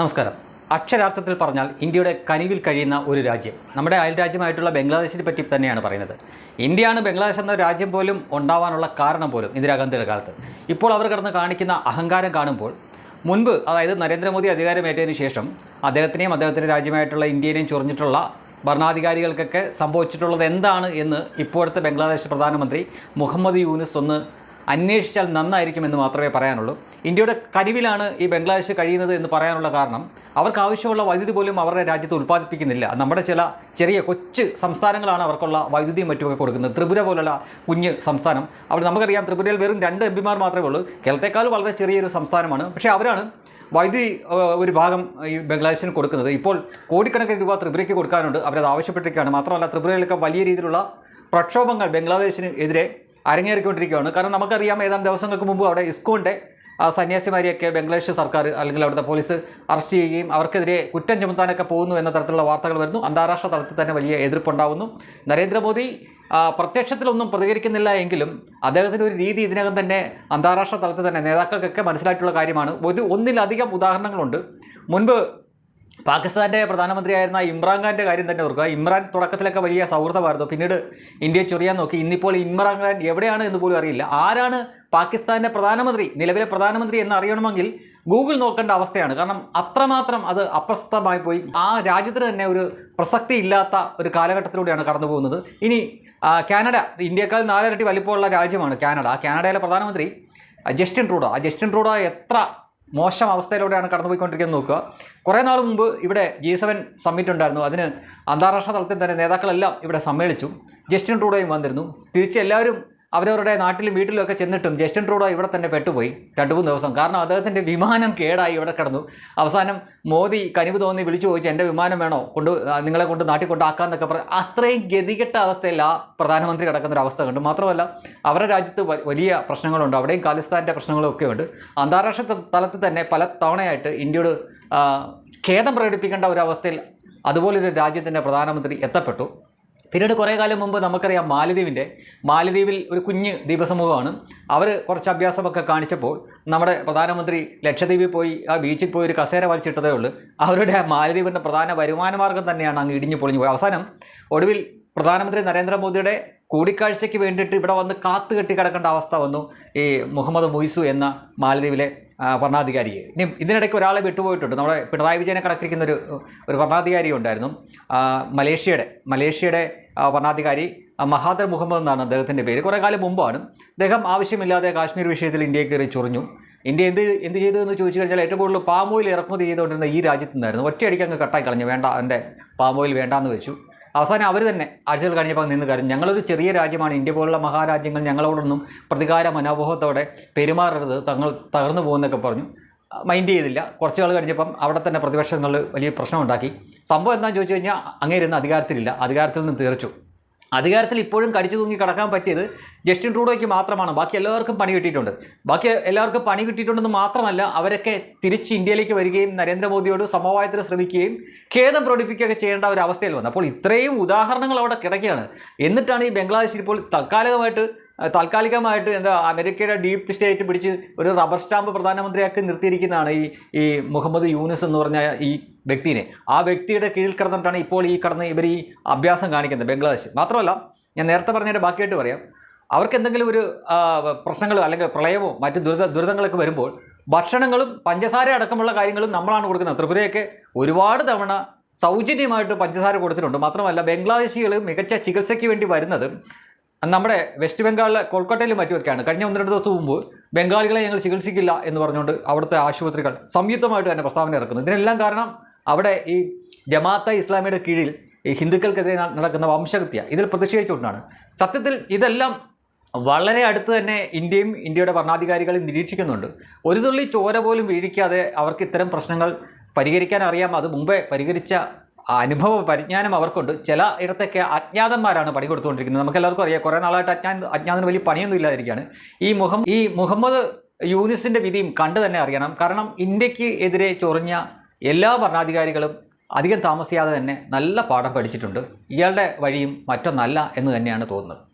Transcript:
നമസ്കാരം. അക്ഷരാർത്ഥത്തിൽ പറഞ്ഞാൽ ഇന്ത്യയുടെ കനിവിൽ കഴിയുന്ന ഒരു രാജ്യം. നമ്മുടെ അയൽ രാജ്യമായിട്ടുള്ള ബംഗ്ലാദേശിനെ പറ്റി തന്നെയാണ് പറയുന്നത്. ഇന്ത്യയാണ് ബംഗ്ലാദേശ് എന്ന രാജ്യം പോലും ഉണ്ടാവാനുള്ള കാരണം പോലും ഇന്ദിരാഗാന്ധിയുടെ കാലത്ത്. ഇപ്പോൾ അവർ കിടന്ന് കാണിക്കുന്ന അഹങ്കാരം കാണുമ്പോൾ മുൻപ് അതായത് നരേന്ദ്രമോദി അധികാരമേറ്റതിനു ശേഷം അദ്ദേഹത്തിനെയും അദ്ദേഹത്തിന്റെ രാജ്യമായിട്ടുള്ള ഇന്ത്യയെയും ചൊറിഞ്ഞിട്ടുള്ള ഭരണാധികാരികൾക്കൊക്കെ സംഭവിച്ചിട്ടുള്ളത് എന്താണ് എന്ന് ഇപ്പോഴത്തെ ബംഗ്ലാദേശ് പ്രധാനമന്ത്രി മുഹമ്മദ് യൂനിസ് ഒന്ന് അന്വേഷിച്ചാൽ നന്നായിരിക്കും എന്ന് മാത്രമേ പറയാനുള്ളൂ. ഇന്ത്യയുടെ കരിവിലാണ് ഈ ബംഗ്ലാദേശ് കഴിയുന്നത് എന്ന് പറയാനുള്ള കാരണം അവർക്ക് ആവശ്യമുള്ള വൈദ്യുതി പോലും അവരുടെ രാജ്യത്ത് ഉൽപ്പാദിപ്പിക്കുന്നില്ല. നമ്മുടെ ചില ചെറിയ കൊച്ചു സംസ്ഥാനങ്ങളാണ് അവർക്കുള്ള വൈദ്യുതിയും മറ്റുമൊക്കെ കൊടുക്കുന്നത്. ത്രിപുര പോലുള്ള കുഞ്ഞ് സംസ്ഥാനം. അവിടെ നമുക്കറിയാം ത്രിപുരയിൽ വെറും രണ്ട് എം പിമാർ മാത്രമേ ഉള്ളൂ. കേരളത്തെക്കാൾ വളരെ ചെറിയൊരു സംസ്ഥാനമാണ്. പക്ഷേ അവരാണ് വൈദ്യുതി ഒരു ഭാഗം ഈ ബംഗ്ലാദേശിന് കൊടുക്കുന്നത്. ഇപ്പോൾ കോടിക്കണക്കിന് രൂപ ത്രിപുരയ്ക്ക് കൊടുക്കാനുണ്ട്. അവരത് ആവശ്യപ്പെട്ടിരിക്കുകയാണ്. മാത്രമല്ല ത്രിപുരയിലൊക്കെ വലിയ രീതിയിലുള്ള പ്രക്ഷോഭങ്ങൾ ബംഗ്ലാദേശിന് എതിരെ അരങ്ങേറിക്കൊണ്ടിരിക്കുകയാണ്. കാരണം നമുക്കറിയാം ഏതാനും ദിവസങ്ങൾക്ക് മുമ്പ് അവിടെ ഇസ്കോണിന്റെ ആ സന്യാസിമാരെയൊക്കെ ബംഗ്ലാദേശ് സർക്കാർ അല്ലെങ്കിൽ അവിടുത്തെ പോലീസ് അറസ്റ്റ് ചെയ്യുകയും അവർക്കെതിരെ കുറ്റം ചുമത്താനൊക്കെ പോകുന്നു എന്ന തരത്തിലുള്ള വാർത്തകൾ വരുന്നു. അന്താരാഷ്ട്ര തലത്തിൽ തന്നെ വലിയ എതിർപ്പുണ്ടാകുന്നു നരേന്ദ്രമോദി പ്രത്യക്ഷത്തിലൊന്നും പ്രതികരിക്കുന്നില്ല എങ്കിലും അദ്ദേഹത്തിന്റെ ഒരു രീതി ഇതിനകം തന്നെ അന്താരാഷ്ട്ര തലത്തിൽ തന്നെ നേതാക്കൾക്കൊക്കെ മനസ്സിലായിട്ടുള്ള കാര്യമാണ്. ഒരു ഒന്നിലധികം ഉദാഹരണങ്ങളുണ്ട്. മുൻപ് പാകിസ്ഥാന്റെ പ്രധാനമന്ത്രിയായിരുന്ന ഇമ്രാൻഖാന്റെ കാര്യം തന്നെ ഓർക്കുക. ഇമ്രാൻ തുടക്കത്തിലൊക്കെ വലിയ സൗഹൃദമായിരുന്നു. പിന്നീട് ഇന്ത്യയെ ചൊറിയാൻ നോക്കി. ഇന്നിപ്പോൾ ഇമ്രാൻഖാൻ എവിടെയാണ് എന്ന് പോലും അറിയില്ല. ആരാണ് പാകിസ്ഥാന്റെ പ്രധാനമന്ത്രി നിലവിലെ പ്രധാനമന്ത്രി എന്ന് അറിയണമെങ്കിൽ ഗൂഗിൾ നോക്കേണ്ട അവസ്ഥയാണ്. കാരണം അത്രമാത്രം അത് അപ്രസക്തമായി പോയി. ആ രാജ്യത്തിന് തന്നെ ഒരു പ്രസക്തി ഇല്ലാത്ത ഒരു കാലഘട്ടത്തിലൂടെയാണ് കടന്നു പോകുന്നത്. ഇനി കാനഡ. ഇന്ത്യക്കാൾ നാലരട്ടി വലിപ്പമുള്ള രാജ്യമാണ് കാനഡ. ആ കാനഡയിലെ പ്രധാനമന്ത്രി ജസ്റ്റിൻ ട്രൂഡോ. ആ ജസ്റ്റിൻ ട്രൂഡോ എത്ര മോശം അവസ്ഥയിലൂടെയാണ് കടന്നുപോയിക്കൊണ്ടിരിക്കുന്നത് നോക്കുക. കുറേ നാൾ മുമ്പ് ഇവിടെ ജി സെവൻ സമ്മിറ്റ് ഉണ്ടായിരുന്നു. അതിന് അന്താരാഷ്ട്ര തലത്തിൽ തന്നെ നേതാക്കളെല്ലാം ഇവിടെ സമ്മേളിച്ചു. ജസ്റ്റിൻ ട്രൂഡോയും വന്നിരുന്നു. തിരിച്ച് എല്ലാവരും അവരവരുടെ നാട്ടിലും വീട്ടിലും ഒക്കെ ചെന്നിട്ടും ജസ്റ്റിൻ ട്രൂഡോ ഇവിടെ തന്നെ പെട്ടുപോയി രണ്ട് മൂന്ന് ദിവസം. കാരണം അദ്ദേഹത്തിന്റെ വിമാനം കേടായി ഇവിടെ കിടന്നു. അവസാനം മോദി കനിവ് തോന്നി വിളിച്ചു ചോദിച്ചു എന്റെ വിമാനം വേണോ? കൊണ്ട് നിങ്ങളെ കൊണ്ട് നാട്ടിൽ കൊണ്ടാക്കാമെന്നൊക്കെ പറ അത്രയും ഗതികെട്ട അവസ്ഥയിൽ ആ പ്രധാനമന്ത്രി കിടക്കുന്ന ഒരു അവസ്ഥ കണ്ടു. മാത്രമല്ല അവരുടെ രാജ്യത്ത് വലിയ പ്രശ്നങ്ങളുണ്ട്. അവിടെയും ഖാലിസ്ഥാന്റെ പ്രശ്നങ്ങളും ഒക്കെ ഉണ്ട്. അന്താരാഷ്ട്ര തലത്തിൽ തന്നെ പല തവണയായിട്ട് ഇന്ത്യയോട് ഖേദം പ്രകടിപ്പിക്കേണ്ട ഒരു അതുപോലൊരു രാജ്യത്തിന്റെ പ്രധാനമന്ത്രി എത്തപ്പെട്ടു. പിന്നീട് കുറേ കാലം മുമ്പ് നമുക്കറിയാം മാലദ്വീപിന്റെ മാലദ്വീപിൽ ഒരു കുഞ്ഞ് ദ്വീപസമൂഹമാണ് അവർ കുറച്ച് അഭ്യാസമൊക്കെ കാണിച്ചപ്പോൾ നമ്മുടെ പ്രധാനമന്ത്രി ലക്ഷദ്വീപിൽ പോയി ആ ബീച്ചിൽ പോയി ഒരു കസേര വലിച്ചിട്ടതേ ഉള്ളൂ. അവരുടെ മാലദ്വീപിന്റെ പ്രധാന വരുമാന മാർഗം തന്നെയാണ് അങ്ങ് ഇടിഞ്ഞു പൊളിഞ്ഞു പോയി അവസാനം ഒടുവിൽ പ്രധാനമന്ത്രി നരേന്ദ്രമോദിയുടെ കൂടിക്കാഴ്ചയ്ക്ക് വേണ്ടിയിട്ട് ഇവിടെ വന്ന് കാത്തുകെട്ടി കിടക്കേണ്ട അവസ്ഥ വന്നു ഈ മുഹമ്മദ് മുയ്സു എന്ന മാലദ്വീപിലെ ഭരണാധികാരിയെ. ഇനി ഇതിനിടയ്ക്ക് ഒരാളെ വിട്ടുപോയിട്ടുണ്ട്. നമ്മുടെ പിണറായി വിജയനെ കണക്കിരിക്കുന്ന ഒരു ഒരു ഭരണാധികാരി ഉണ്ടായിരുന്നു. മലേഷ്യയുടെ മലേഷ്യയുടെ ഭരണാധികാരി മഹാദർ മുഹമ്മദ് എന്നാണ് അദ്ദേഹത്തിന്റെ പേര്. കുറേ കാലം മുമ്പാണ്. അദ്ദേഹം ആവശ്യമില്ലാതെ കാശ്മീർ വിഷയത്തിൽ ഇന്ത്യയെ കയറി ചൊറിഞ്ഞു. ഇന്ത്യ എന്ത് എന്ത് ചെയ്തു എന്ന് ചോദിച്ചു കഴിഞ്ഞാൽ ഏറ്റവും കൂടുതൽ പാമോയിൽ ഇറക്കുമതി ചെയ്തുകൊണ്ടിരുന്ന ഈ രാജ്യത്തു നിന്നായിരുന്നു. ഒറ്റയടിക്ക് അങ്ങ് കട്ടായി കളഞ്ഞു. വേണ്ട എന്റെ പാമോയിൽ വേണ്ടാന്ന് വെച്ചു. അവസാനം അവർ തന്നെ ആഴ്ചകൾ കഴിഞ്ഞപ്പോൾ നിന്ന് കാര്യം ഞങ്ങളൊരു ചെറിയ രാജ്യമാണ്. ഇന്ത്യ പോലുള്ള മഹാരാജ്യങ്ങൾ ഞങ്ങളോടൊന്നും പ്രതികാര മനോഭാവത്തോടെ പെരുമാറരുത് തങ്ങൾ തകർന്നു പോകുന്നൊക്കെ പറഞ്ഞു. മൈൻഡ് ചെയ്തില്ല. കുറച്ച് നാൾ കഴിഞ്ഞപ്പം അവിടെ തന്നെ പ്രതിപക്ഷങ്ങൾ വലിയ പ്രശ്നമുണ്ടാക്കി സംഭവം എന്താണെന്ന് ചോദിച്ചു കഴിഞ്ഞാൽ അങ്ങേരുന്ന അധികാരത്തിലില്ല. അധികാരത്തിൽ നിന്ന് തീർച്ചു. അധികാരത്തിൽ ഇപ്പോഴും കടിച്ചു തൂങ്ങി കിടക്കാൻ പറ്റിയത് ജസ്റ്റിൻ ട്രൂഡോയ്ക്ക് മാത്രമാണ്. ബാക്കി എല്ലാവർക്കും പണി കിട്ടിയിട്ടുണ്ട്. ബാക്കി എല്ലാവർക്കും പണി കിട്ടിയിട്ടുണ്ടെന്ന് മാത്രമല്ല അവരൊക്കെ തിരിച്ച് ഇന്ത്യയിലേക്ക് വരികയും നരേന്ദ്രമോദിയോട് സമവായത്തിന് ശ്രമിക്കുകയും ഖേദം പ്രകടിപ്പിക്കുകയൊക്കെ ചെയ്യേണ്ട ഒരു അവസ്ഥയിൽ വന്നു. അപ്പോൾ ഇത്രയും ഉദാഹരണങ്ങൾ അവിടെ കിടക്കുകയാണ്. എന്നിട്ടാണ് ഈ ബംഗ്ലാദേശിൽ ഇപ്പോൾ തൽക്കാലികമായിട്ട് താൽക്കാലികമായിട്ട് എന്താ അമേരിക്കയുടെ ഡീപ് സ്റ്റേറ്റ് പിടിച്ച് ഒരു റബ്ബർ സ്റ്റാമ്പ് പ്രധാനമന്ത്രിയാക്കി നിർത്തിയിരിക്കുന്നതാണ് ഈ ഈ മുഹമ്മദ് യൂനുസ് എന്ന് പറഞ്ഞ ഈ വ്യക്തിനെ. ആ വ്യക്തിയുടെ കീഴിൽ കിടന്നിട്ടാണ് ഇപ്പോൾ ഈ കടന്ന് ഇവർ ഈ അഭ്യാസം കാണിക്കുന്നത് ബംഗ്ലാദേശ്. മാത്രമല്ല ഞാൻ നേരത്തെ പറഞ്ഞതിന്റെ ബാക്കിയായിട്ട് പറയാം. അവർക്ക് എന്തെങ്കിലും ഒരു പ്രശ്നങ്ങളോ അല്ലെങ്കിൽ പ്രളയമോ മറ്റ് ദുരിത ദുരിതങ്ങളൊക്കെ വരുമ്പോൾ ഭക്ഷണങ്ങളും പഞ്ചസാര അടക്കമുള്ള കാര്യങ്ങളും നമ്മളാണ് കൊടുക്കുന്നത്. ത്രിപുരയൊക്കെ ഒരുപാട് തവണ സൗജന്യമായിട്ട് പഞ്ചസാര കൊടുത്തിട്ടുണ്ട്. മാത്രമല്ല ബംഗ്ലാദേശികൾ മികച്ച ചികിത്സയ്ക്ക് വേണ്ടി വരുന്നത് നമ്മുടെ വെസ്റ്റ് ബംഗാളിലെ കൊൽക്കട്ടയിലും മറ്റുമൊക്കെയാണ്. കഴിഞ്ഞ ഒന്ന് രണ്ട് ദിവസം മുമ്പ് ബംഗാളികളെ ഞങ്ങൾ ചികിത്സിക്കില്ല എന്ന് പറഞ്ഞുകൊണ്ട് അവിടുത്തെ ആശുപത്രികൾ സംയുക്തമായിട്ട് തന്നെ പ്രസ്താവന ഇറക്കുന്നു. ഇതിനെല്ലാം കാരണം അവിടെ ഈ ജമാഅത്തെ ഇസ്ലാമിയുടെ കീഴിൽ ഈ ഹിന്ദുക്കൾക്കെതിരെ നടക്കുന്ന വംശഹത്യ ഇതിൽ പ്രതിഷേധിച്ചുകൊണ്ടാണ്. സത്യത്തിൽ ഇതെല്ലാം വളരെ അടുത്ത് തന്നെ ഇന്ത്യയും ഇന്ത്യയുടെ ഭരണാധികാരികളും നിരീക്ഷിക്കുന്നുണ്ട്. ഒരു തുള്ളി ചോര പോലും വീഴിക്കാതെ അവർക്ക് ഇത്തരം പ്രശ്നങ്ങൾ പരിഹരിക്കാൻ അറിയാം. അത് മുമ്പേ പരിഹരിച്ച അനുഭവ പരിജ്ഞാനം അവർക്കുണ്ട്. ചില ഇടത്തൊക്കെ അജ്ഞാതന്മാരാണ് പണി കൊടുത്തുകൊണ്ടിരിക്കുന്നത്. നമുക്ക് എല്ലാവർക്കും അറിയാം കുറേ നാളായിട്ട് അജ്ഞാൻ അജ്ഞാതന് വലിയ പണിയൊന്നും ഇല്ലാതിരിക്കുകയാണ്. ഈ മുഹം ഈ മുഹമ്മദ് യൂനിസിന്റെ വിധിയും കണ്ടു തന്നെ അറിയണം. കാരണം ഇന്ത്യയ്ക്ക് എതിരെ ചൊറിഞ്ഞ എല്ലാ ഭരണാധികാരികളും അധികം താമസിയാതെ തന്നെ നല്ല പാഠം പഠിച്ചിട്ടുണ്ട്. ഇയാളുടെ വഴിയും മറ്റൊന്നല്ല എന്ന് തന്നെയാണ് തോന്നുന്നത്.